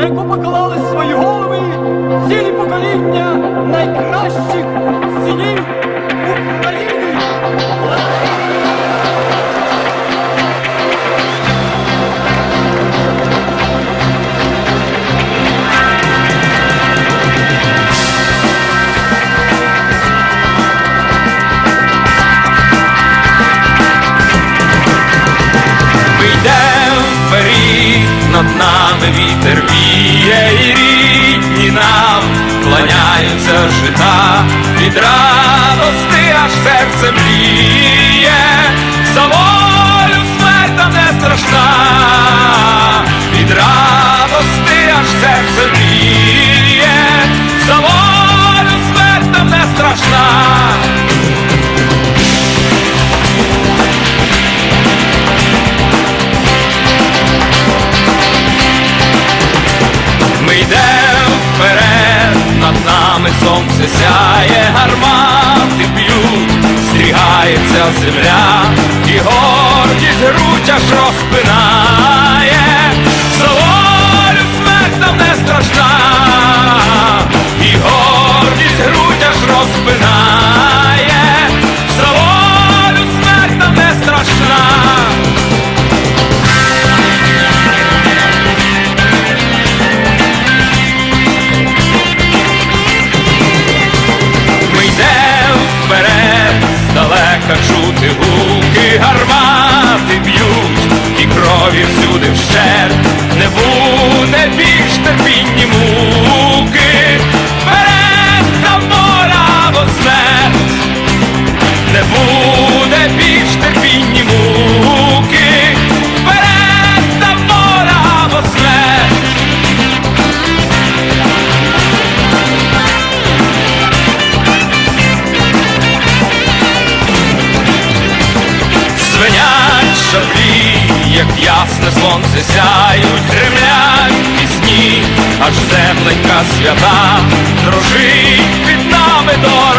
на яку поклали свої голови цілі покоління найкращих синів України. Ми йдемо вперед над нами жита, від радости аж серце мліє, сяє, гармати б'ють, стрігається земля, і гордість грудь аж розпинає, Солою смерть нам не страшна, і гордість грудь аж розпинає, шаблі, як ясне сонце сяють, гремлять пісні, аж земленька свята, дрожить під нами дорога.